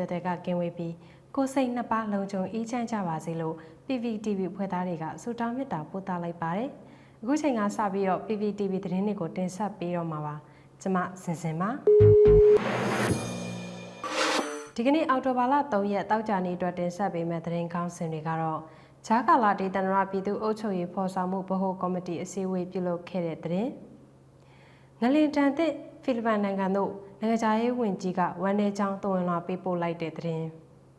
တွက်တွေကကင်းဝေးပြီးကိုယ်စိတ်နှစ်ပါးလုံးချုံအေးချမ်းကြပါစေလို့ PPTV ဖွဲ့သားတွေကဆုတောင်းမေတ္တာပို့သလိုက်ပါတယ်။အခုချိန်ကစပြီးတော့ PPTV သတင်းတွေကိုတင်ဆက်ပေးတော့မှာပါ။ကျွန်မစင်စင်ပါ။ဒီကနေ့အောက်တိုဘာလ3ရက်တောက်ကြနေ့အတွက်တင်ဆက်ပေးမယ့်သတင်းကောင်းစင်တွေကတော့ဂျာကာလာဒေသန္တရပြည်သူ့အုပ်ချုပ်ရေးဖော်ဆောင်မှုဗဟိုကော်မတီအစည်းအဝေးပြုလုပ်ခဲ့တဲ့သတင်း။ငလင်တန်သစ် ဖိလစ်ပိုင်နိုင်ငံသို့နိုင်ငံခြားရေးဝန်ကြီးကဝန်내ချောင်းသွဝင်လာပေးပို့လိုက်တဲ့သတင်း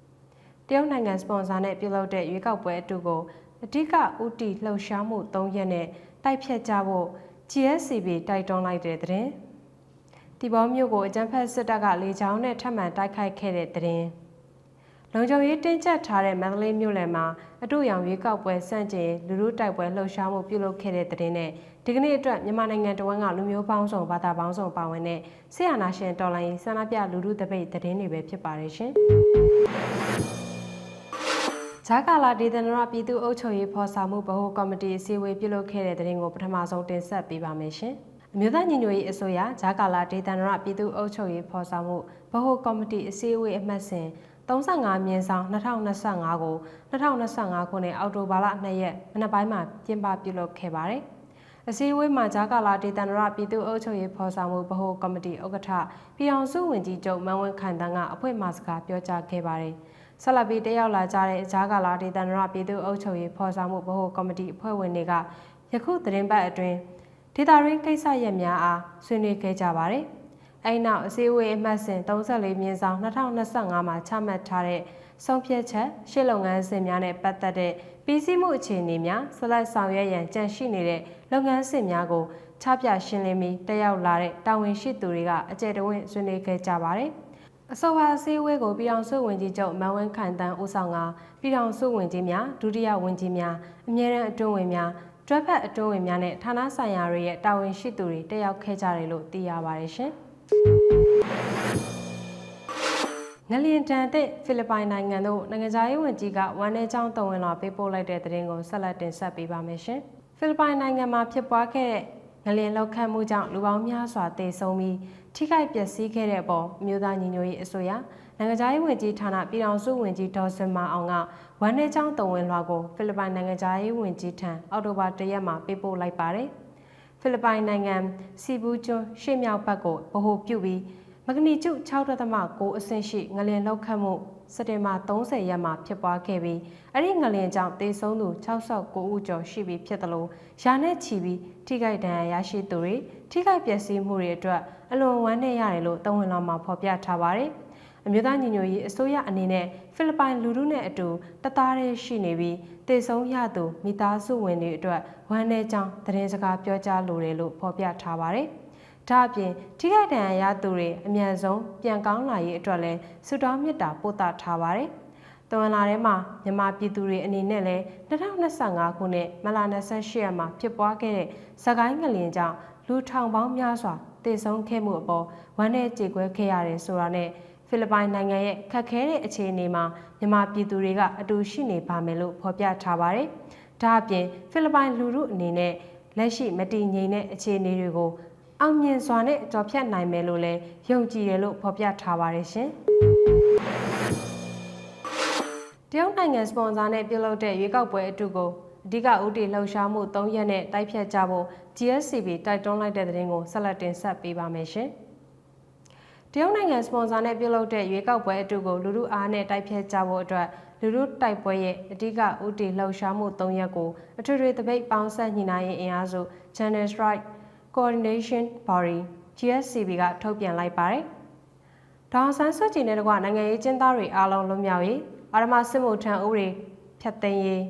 ။တရုတ်နိုင်ငံစပွန်ဆာနဲ့ပြုလုပ်တဲ့ရွေးကောက်ပွဲအတူကိုအဓိကဥတီလှုပ်ရှားမှု၃ရက်နဲ့တိုက်ဖြတ်ကြဖို့ GSCB တိုက်တွန်းလိုက်တဲ့သတင်း။ဒီဘောမျိုးကိုအကြံဖက်စစ်တပ်ကလေကြောင်းနဲ့ထပ်မံတိုက်ခိုက်ခဲ့တဲ့သတင်း။ လုံခြုံရေးတင်းကျပ်ထားတဲ့မန္တလေးမြို့လယ်မှာအတူရောင်ရွေးကောက်ပွဲစန့်ကျင်လူလူတိုက်ပွဲလှုပ်ရှားမှုပြုလုပ်ခဲ့တဲ့သတင်းနဲ့ဒီကနေ့အတွက်မြန်မာနိုင်ငံတဝန်းကလူမျိုးပေါင်းစုံဘာသာပေါင်းစုံပါဝင်တဲ့ဆေးရနာရှင်တော်လိုင်းဆန္ဒပြလူလူတပိတ်သတင်းတွေပဲဖြစ်ပါတယ်ရှင်။ဂျာကာလာဒေသနာပြည်သူ့အုပ်ချုပ်ရေးဖော်ဆောင်မှုဗဟိုကော်မတီအစည်းအဝေးပြုလုပ်ခဲ့တဲ့သတင်းကိုပထမဆုံးတင်ဆက်ပေးပါမယ်ရှင်။အမျိုးသားညီညွတ်ရေးအစိုးရဂျာကာလာဒေသနာပြည်သူ့အုပ်ချုပ်ရေးဖော်ဆောင်မှုဗဟိုကော်မတီအစည်းအဝေးအမှတ်စဉ် 35မြင်းဆောင်2025ကို2025ခုနှစ်အောက်တိုဘာလ2ရက်မနက်ပိုင်းမှာကျင်းပပြုလုပ်ခဲ့ပါတယ်။အစည်းအဝေးမှာဂျာကာလာဒေသနာပြည်သူ့အုပ်ချုပ်ရေးဖော်ဆောင်မှုဗဟိုကော်မတီဥက္ကဋ္ဌပြည်အောင်စုဝင်ကြီးချုပ်မန်ဝင်းခိုင်တန်းကအဖွဲ့မှစကားပြောကြားခဲ့ပါတယ်။ဆက်လက်ပြီးတက်ရောက်လာကြတဲ့ဂျာကာလာဒေသနာပြည်သူ့အုပ်ချုပ်ရေးဖော်ဆောင်မှုဗဟိုကော်မတီအဖွဲ့ဝင်တွေကယခုသတင်းပတ်အတွင်းဒေတာရင်းကိစ္စရပ်များအားဆွေးနွေးခဲ့ကြပါတယ်။ အဲ့နောက်အစည်းအဝေးအမှတ်စဉ်34မြင်းဆောင်2025မှာချမှတ်ထားတဲ့ဆုံးဖြတ်ချက်ရှေ့လုပ်ငန်းစဉ်များနဲ့ပတ်သက်တဲ့ပြီးစီးမှုအခြေအနေများဆက်လက်ဆောင်ရွက်ရန်ကြံရှိနေတဲ့လုပ်ငန်းစဉ်များကိုချပြရှင်းလင်းပြီးတက်ရောက်လာတဲ့တာဝန်ရှိသူတွေကအကြံတဝင့်ဆွေးနွေးခဲ့ကြပါတယ်။အစောပါအစည်းအဝေးကိုပြည်အောင်စုဝင်ကြီးချုပ်မန်ဝင်းခိုင်တန်းဦးဆောင်ကပြည်အောင်စုဝင်ကြီးများဒုတိယဝင်ကြီးများအမြဲတမ်းအတွင်းဝင်များတွဲဖက်အတွင်းဝင်များနဲ့ဌာနဆိုင်ရာတွေရဲ့တာဝန်ရှိသူတွေတက်ရောက်ခဲ့ကြတယ်လို့သိရပါတယ်ရှင်။ ငလျင်တန်တဲ့ဖိလစ်ပိုင်နိုင်ငံတို့နိုင်ငံသားရေးဝန်ကြီးကဝန်내ချောင်းတုံဝင်လာပေးပို့လိုက်တဲ့သတင်းကိုဆက်လက်တင်ဆက်ပေးပါမယ်ရှင်။ဖိလစ်ပိုင်နိုင်ငံမှာဖြစ်ပွားခဲ့တဲ့ငလျင်လောက်ခတ်မှုကြောင့်လူပေါင်းများစွာသေဆုံးပြီးထိခိုက်ပျက်စီးခဲ့တဲ့အပေါ်မြို့သားညီညွတ်ရေးအစိုးရနိုင်ငံသားရေးဝန်ကြီးဌာနပြည်ထောင်စုဝန်ကြီးဒေါ်စင်မာအောင်ကဝန်내ချောင်းတုံဝင်လွှာကိုဖိလစ်ပိုင်နိုင်ငံသားရေးဝန်ကြီးထံအောက်တိုဘာ၁ရက်မှာပေးပို့လိုက်ပါတယ်။ ဖိလစ်ပိုင်နိုင်ငံစီဘူးကျွန်းရှေ့မြောက်ဘက်ကိုဗဟိုပြုပြီးမဂနီကျု6.9အဆင့်ရှိငလင်လောက်ခတ်မှုစက်တင်ဘာ30ရက်မှာဖြစ်ပွားခဲ့ပြီးအဲ့ဒီငလင်ကြောင့်တေဆုံးသူ69ဦးကျော်ရှိပြီဖြစ်တယ်လို့ယာနဲ့ချီပြီးထိခိုက်ဒဏ်ရာရရှိသူတွေထိခိုက်ပျက်စီးမှုတွေအတွက်အလွန်ဝမ်းနည်းရတယ်လို့တဝန်လောင်မှာဖော်ပြထားပါတယ်။ အမျိုးသားညီညွတ်ရေးအစိုးရအနေနဲ့ဖိလစ်ပိုင်လူထုနဲ့အတူတသားတည်းရှိနေပြီးတည်ဆုံးရသူမိသားစုဝင်တွေအတွက်ဝမ်းနည်းကြောင်းသတင်းစကားပြောကြားလိုတယ်လို့ဖော်ပြထားပါတယ်။ဒါအပြင်ထိခိုက်ဒဏ်ရာရသူတွေအမြန်ဆုံးပြန်ကောင်းလာရေးအတွက်လည်းဆုတောင်းမေတ္တာပို့သထားပါတယ်။တဝန်လာထဲမှာမြန်မာပြည်သူတွေအနေနဲ့လည်း2025ခုနှစ်မလာ28ရက်မှာဖြစ်ပွားခဲ့တဲ့စကိုင်းငလျင်ကြောင့်လူထောင်ပေါင်းများစွာတည်ဆုံးခဲ့မှုအပေါ်ဝမ်းနည်းကြေကွဲခဲ့ရတယ်ဆိုတာနဲ့ ဖိလစ်ပိုင်နိုင်ငံရဲ့ခက်ခဲတဲ့အခြေအနေမှာမြန်မာပြည်သူတွေကအတူရှိနေပါမယ်လို့ဖော်ပြထားပါတယ်။ဒါအပြင်ဖိလစ်ပိုင်လူထုအနေနဲ့လက်ရှိမတည်ငြိမ်တဲ့အခြေအနေတွေကိုအောင်မြင်စွာနဲ့ကြော်ဖြတ်နိုင်မယ်လို့လည်းယုံကြည်တယ်လို့ဖော်ပြထားပါတယ်ရှင်။တရုတ်နိုင်ငံစပွန်ဆာနဲ့ပြုလုပ်တဲ့ရွေးကောက်ပွဲအတူကိုအဓိကဥတီလှုပ်ရှားမှု၃ရက်နဲ့တိုက်ဖြတ်ကြဖို့ GSCB တိုက်တွန်းလိုက်တဲ့တဲ့ရင်ကိုဆက်လက်တင်ဆက်ပေးပါမယ်ရှင်။ တရုတ်နိုင်ငံစပွန်ဆာနဲ့ပြုလုပ်တဲ့ရွေးကောက်ပွဲအတူကိုလူလူအားနဲ့တိုက်ဖြတ်ကြဖို့အတွက်လူလူတိုက်ပွဲရဲ့အဓိကဥတီလှုပ်ရှားမှု၃ရက်ကိုအထွေထွေတပိတ်ပေါင်းဆက်ညီနိုင်ရေးအင်အားစု Channel Strike Coordination Body GSCB ကထုတ်ပြန်လိုက်ပါတယ်။ဒေါန်ဆန်းစုကြည်နဲ့တကွနိုင်ငံရေးကျင်းသားတွေအားလုံးလွတ်မြောက်ရေးအာရမစစ်မှုထံဥပဒေဖျက်သိမ်းရေး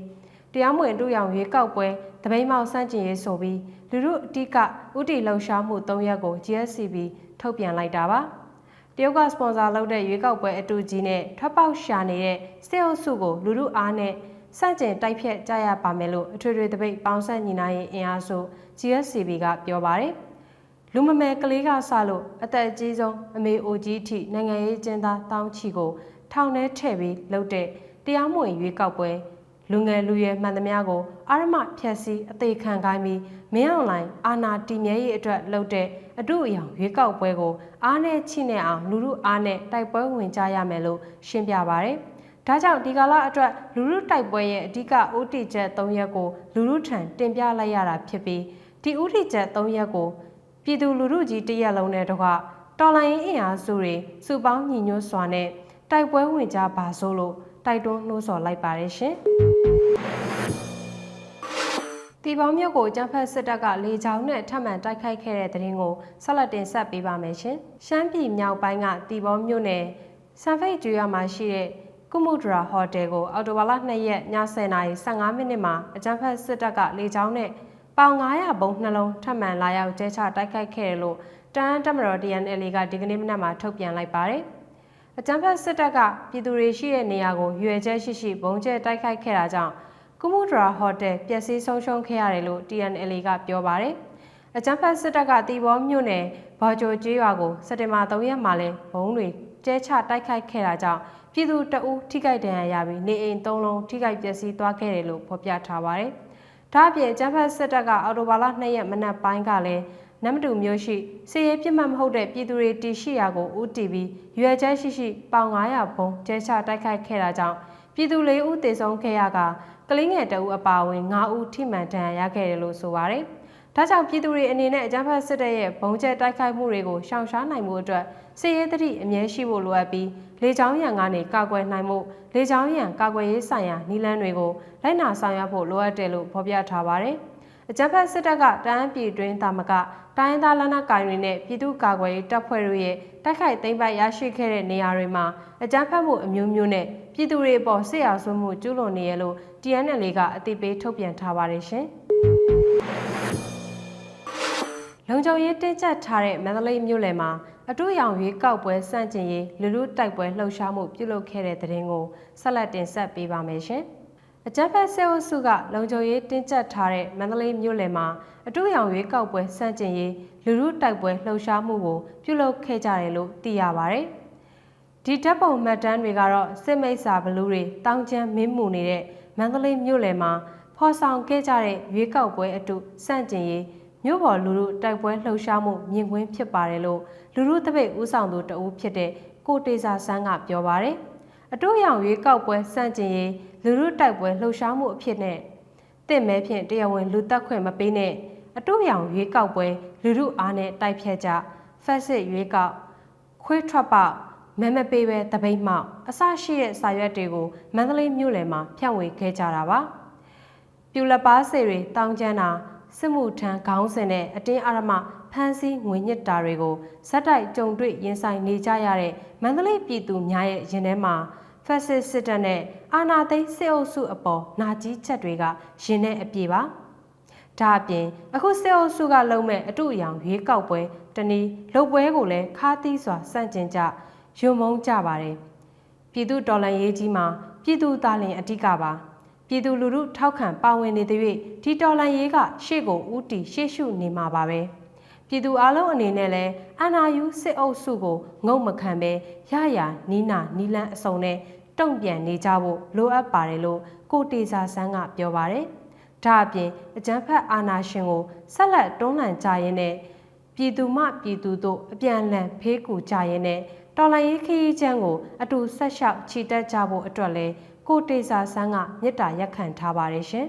တရားမဝင်တူရောင်ရွေးကောက်ပွဲတပိတ်မောက်စန့်ကျင်ရေးဆိုပြီးလူလူအဓိကဥတီလှုပ်ရှားမှု၃ရက်ကို GSCB ထုတ်ပြန်လိုက်တာပါ။တ ရုတ်ကစပွန်ဆာလုပ်တဲ့ရွေးကောက်ပွဲအတူကြီးနဲ့ထွက်ပေါက်ရှာနေတဲ့စစ်အုပ်စုကိုလူလူအားနဲ့စန့်ကျင်တိုက်ဖြတ်ကြရပါမယ်လို့အထွေထွေတပိတ်ပေါင်းဆက်ညီနိုင်ရေးအင်အားစု GSCB ကပြောပါတယ်။လူမမယ်ကလေးကစလို့အသက်အကြီးဆုံးအမေအိုကြီးအထိနိုင်ငံရေးကျင်းသားတောင်းချီကိုထောင်ထဲထည့်ပြီးလုပ်တဲ့တရားမဝင်ရွေးကောက်ပွဲလူငယ်လူရွယ်မှန်သမျှကိုအာရမဖြက်စီအသေးခံခိုင်းပြီးမင်းအောင်လိုင်အာနာတီမြဲရေးအတွက်လုပ်တဲ့ အအတုအယောင်ရွေးကောက်ပွဲကိုအားနဲ့ချိနဲ့အောင်လူမှုအားနဲ့တိုက်ပွဲဝင်ကြရမယ်လို့ရှင်းပြပါရယ်။ဒါကြောင့်ဒီကာလအတွက်လူမှုတိုက်ပွဲရဲ့အဓိကဥတီချက်၃ရက်ကိုလူမှုထံတင်ပြလိုက်ရတာဖြစ်ပြီးဒီဥတီချက်၃ရက်ကိုပြည်သူလူထုကြီးတရက်လုံးနဲ့တကွတော်လိုင်းအင်အားစုတွေစုပေါင်းညီညွတ်စွာနဲ့တိုက်ပွဲဝင်ကြပါစို့လို့တိုက်တွန်းနှိုးဆော်လိုက်ပါတယ်ရှင်။ တီပေါင်းမြို့ကိုကျန်းဖက်စစ်တပ်ကလေကြောင်းနဲ့ထပ်မံတိုက်ခိုက်ခဲ့တဲ့တဲ့ရင်ကိုဆက်လက်တင်ဆက်ပေးပါမယ်ရှင်။ရှမ်းပြည်မြောက်ပိုင်းကတီပေါင်းမြို့နယ်စံဖိတ်ကျွော်မှာရှိတဲ့ကုမှုဒရာဟိုတယ်ကိုအော်တိုဘာလ2ရက်ည10:15မိနစ်မှာအကြမ်းဖက်စစ်တပ်ကလေကြောင်းနဲ့ပေါင်900ဘုံနှလုံးထပ်မံလာရောက်ကျဲချတိုက်ခိုက်ခဲ့တယ်လို့တန်းတမတော် DNL ကဒီကနေ့မနက်မှာထုတ်ပြန်လိုက်ပါတယ်။အကြမ်းဖက်စစ်တပ်ကပြည်သူတွေရှိတဲ့နေရာကိုရွေကျဲရှိရှိဘုံကျဲတိုက်ခိုက်ခဲ့တာကြောင့် ကုမှုဒရာဟိုတယ်ပျက်စီးဆုံးရှုံးခဲ့ရတယ်လို့ TNL ကပြောပါတယ်။အကြမ်းဖက်စစ်တပ်ကတီဘောမြို့နယ်ဘော်ဂျိုကျေးရွာကိုစက်တင်ဘာ3ရက်မှာလဲဘုံတွေကျဲချတိုက်ခိုက်ခဲ့တာကြောင့်ပြည်သူတအူးထိခိုက်ဒဏ်ရာရပြီးနေအိမ်၃လုံးထိခိုက်ပျက်စီးသွားခဲ့တယ်လို့ဖော်ပြထားပါတယ်။ဒါ့အပြင်ကျန်းဖက်စစ်တပ်ကအော်တိုဘာလ2ရက်မနက်ပိုင်းကလည်းနမတူမျိုးရှိစီရေးပြစ်မှတ်မဟုတ်တဲ့ပြည်သူတွေတီရှိရာကိုဦးတီပြီးရွယ်ချက်ရှိရှိပေါင်900ဘုံကျဲချတိုက်ခိုက်ခဲ့တာကြောင့် ပြည်သူ၄ဦးသေဆုံးခဲ့ရကကလေးငယ်တအူးအပါအဝင်9ဦးထိမှန်ဒဏ်ရာရခဲ့တယ်လို့ဆိုပါတယ်။ဒါကြောင့်ပြည်သူတွေအနေနဲ့အကြမ်းဖက်စစ်တပ်ရဲ့ဘုံကျဲတိုက်ခိုက်မှုတွေကိုရှောင်ရှားနိုင်မှုအတွက်စစ်ရေးသတိအမြဲရှိဖို့လိုအပ်ပြီးလေကြောင်းရန်ကနေကာကွယ်နိုင်မှုလေကြောင်းရန်ကာကွယ်ရေးဆိုင်ရာနည်းလမ်းတွေကိုလိုက်နာဆောင်ရွက်ဖို့လိုအပ်တယ်လို့ဖော်ပြထားပါတယ်။အကြမ်းဖက်စစ်တပ်ကတန်းပြည်တွင်းတာမကတိုင်းသားလက်နက်ကိုင်တွေနဲ့ပြည်သူ့ကာကွယ်ရေးတပ်ဖွဲ့တို့ရဲ့တိုက်ခိုက်သိမ်းပိုက်ရရှိခဲ့တဲ့နေရာတွေမှာအကြမ်းဖက်မှုအမျိုးမျိုးနဲ့ ပြည်သူတွေအပေါ်စစ်ရာဆွမှုကျူးလွန်နေရလို့ TNL ကအသိပေးထုတ်ပြန်ထားပါတယ်ရှင်။လုံခြုံရေးတင်းကျပ်ထားတဲ့မန္တလေးမြို့လယ်မှာအတူရောင်ရွေးကောက်ပွဲစန့်ကျင်ရေးလူလူတိုက်ပွဲလှုပ်ရှားမှုပြုလုပ်ခဲ့တဲ့တဲ့ရင်ကိုဆက်လက်တင်ဆက်ပေးပါမယ်ရှင်။အကြမ်းဖက်ဆဲအုပ်စုကလုံခြုံရေးတင်းကျပ်ထားတဲ့မန္တလေးမြို့လယ်မှာအတူရောင်ရွေးကောက်ပွဲစန့်ကျင်ရေးလူလူတိုက်ပွဲလှုပ်ရှားမှုကိုပြုလုပ်ခဲ့ကြတယ်လို့သိရပါဗျ။ ဒီတပ်ပုံမှတ်တမ်းတွေကတော့စစ်မိတ်စာဘလူးတွေတောင်းကျမ်းမင်းမှုနေတဲ့မန္တလေးမြို့လယ်မှာဖော်ဆောင်ခဲ့ကြတဲ့ရွေးကောက်ပွဲအတူစန့်ကျင်ရေးမြို့ပေါ်လူလူတိုက်ပွဲလှုပ်ရှားမှုမြင်ကွင်းဖြစ်ပါတယ်လို့လူလူတပိတ်ဦးဆောင်သူတဦးဖြစ်တဲ့ကိုတေစာဆန်းကပြောပါတယ်။အတူရောင်ရွေးကောက်ပွဲစန့်ကျင်ရေးလူလူတိုက်ပွဲလှုပ်ရှားမှုအဖြစ်နဲ့တင့်မဲဖြင့်တရားဝင်လူတက်ခွင့်မပေးနဲ့အတူရောင်ရွေးကောက်ပွဲလူလူအားနဲ့တိုက်ဖြတ်ကြဖက်စစ်ရွေးကောက်ခွေးထွက်ပေါက် မဲမပေးပဲတပိတ်မှောက်အစရှိတဲ့စာရွက်တွေကိုမန္တလေးမြို့လယ်မှာဖြန့်ဝေခဲ့ကြတာပါ။ပြူလက်ပါစေတွေတောင်းကျမ်းတာစစ်မှုထမ်းခေါင်းစဉ်နဲ့အတင်းအဓမ္မဖမ်းဆီးငွေညစ်တာတွေကိုဇက်တိုက်ကြုံတွေ့ရင်ဆိုင်နေကြရတဲ့မန္တလေးပြည်သူများရဲ့ရင်ထဲမှာဖက်စစ်စစ်တပ်နဲ့အာဏာသိမ်းစစ်အုပ်စုအပေါ်နာကြီးချက်တွေကရင်ထဲအပြေပါဒါအပြင်အခုစစ်အုပ်စုကလုံးမဲ့အတူအယောင်ရွေးကောက်ပွဲတနည်းလုတ်ပွဲကိုလည်းခါးသီးစွာစန့်ကျင်ကြ ယုံမုန်းကြပါတယ်ပြည်သူတော်လှန်ရေးကြီးမှာပြည်သူသားလင်အဓိကပါပြည်သူလူထုထောက်ခံပါဝင်နေတဲ့၍ဒီတော်လှန်ရေးကရှေ့ကိုဦးတည်ရှေ့ရှုနေမှာပါပဲပြည်သူအလုံးအနေနဲ့လည်းအနာယူစစ်အုပ်စုကိုငုံမခံပဲရရနီးနာနီးလန်းအစုံနဲ့တုံ့ပြန်နေကြဖို့လိုအပ်ပါတယ်လို့ကိုတေစာဆန်းကပြောပါတယ်ဒါအပြင်အကြမ်းဖက်အာဏာရှင်ကိုဆက်လက်တွန်းလှန်ကြရင်းနဲ့ပြည်သူမှပြည်သူတို့အပြန်အလှန်ဖေးကူကြရင်းနဲ့ တော်လှန်ရေးခရီးချမ်းကိုအတူဆက်လျှောက်ချီတက်ကြဖို့အတွက်လဲကိုတေစာဆန်းကမေတ္တာရက်ခံထားပါတယ်ရှင်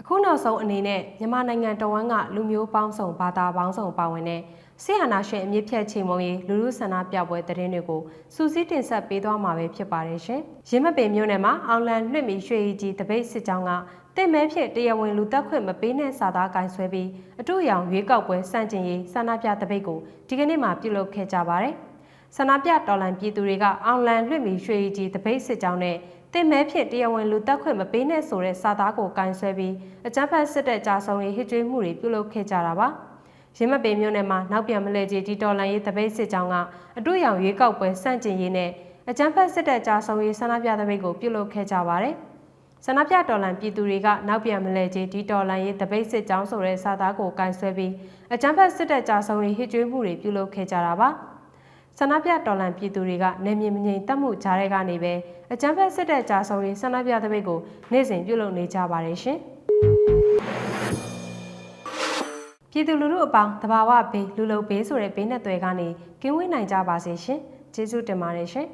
အခုနောက်ဆုံးအနေနဲ့မြန်မာနိုင်ငံတော်ဝန်ကလူမျိုးပေါင်းစုံဘာသာပေါင်းစုံပါဝင်တဲ့ဆီဟာနာရှင်အမြင့်ဖြတ်ချိန်မုံရေးလူလူဆန္ဒပြပွဲတရင်တွေကိုစူးစီးတင်ဆက်ပေးသွားမှာပဲဖြစ်ပါတယ်ရှင်။ရင်းမပင်မြို့နယ်မှာအောင်လန်လွှင့်မီရွှေရီကြီးတပိတ်စစ်ကြောင်းက တင့်မဲဖြစ်တရားဝင်လူတက်ခွင့်မပေးတဲ့စာသားကင်ဆွဲပြီးအတူရောင်ရွေးကောက်ပွဲစန့်ကျင်ရေးဆန္ဒပြတပိတ်ကိုဒီကနေ့မှပြုလုပ်ခဲ့ကြပါတယ်။ဆန္ဒပြတော်လန်ပြည်သူတွေကအောင်လန်လွှင့်မီရွှေရီကြီးတပိတ်စစ်ကြောင်းနဲ့တင်မဲဖြစ်တရားဝင်လူတက်ခွင့်မပေးနဲ့ဆိုတဲ့စာသားကိုကင်ဆွဲပြီးအကြမ်းဖက်စစ်တပ်ကြားဆုံးရေးဟစ်ကြွေးမှုတွေပြုလုပ်ခဲ့ကြတာပါ။ရင်းမပင်မြို့နယ်မှာနောက်ပြန်မလဲကြီးဒီတော်လန်ရေးတပိတ်စစ်ကြောင်းကအတူရောင်ရွေးကောက်ပွဲစန့်ကျင်ရေးနဲ့အကြမ်းဖက်စစ်တပ်ကြားဆုံးရေးဆန္ဒပြတပိတ်ကိုပြုလုပ်ခဲ့ကြပါတယ်။ ဆန္ဒပြတော်လန်ပြည်သူတွေကနောက်ပြန်မလဲကြီးဒီတော်လန်ရေးတပိတ်စစ်ကြောင်းဆိုတဲ့စာသားကိုကန်ဆွဲပြီးအကြမ်းဖက်စစ်တပ်ကြားဆုံးရေးဟစ်ကြွေးမှုတွေပြုလုပ်ခဲ့ကြတာပါ။ဆန္ဒပြတော်လန်ပြည်သူတွေကနေမြင်မငြိမ်တက်မှုကြားတဲ့ကနေပဲအကြမ်းဖက်စစ်တပ်ကြားဆုံးရေးဆန္ဒပြတပိတ်ကိုနေ့စဉ်ပြုလုပ်နေကြပါတယ်ရှင်။ပြည်သူလူထုအပေါင်းတဘာဝဘေးလူလုံဘေးဆိုတဲ့ဘေးနဲ့တွေကနေကင်းဝေးနိုင်ကြပါစေရှင်ကျေးဇူးတင်ပါတယ်ရှင်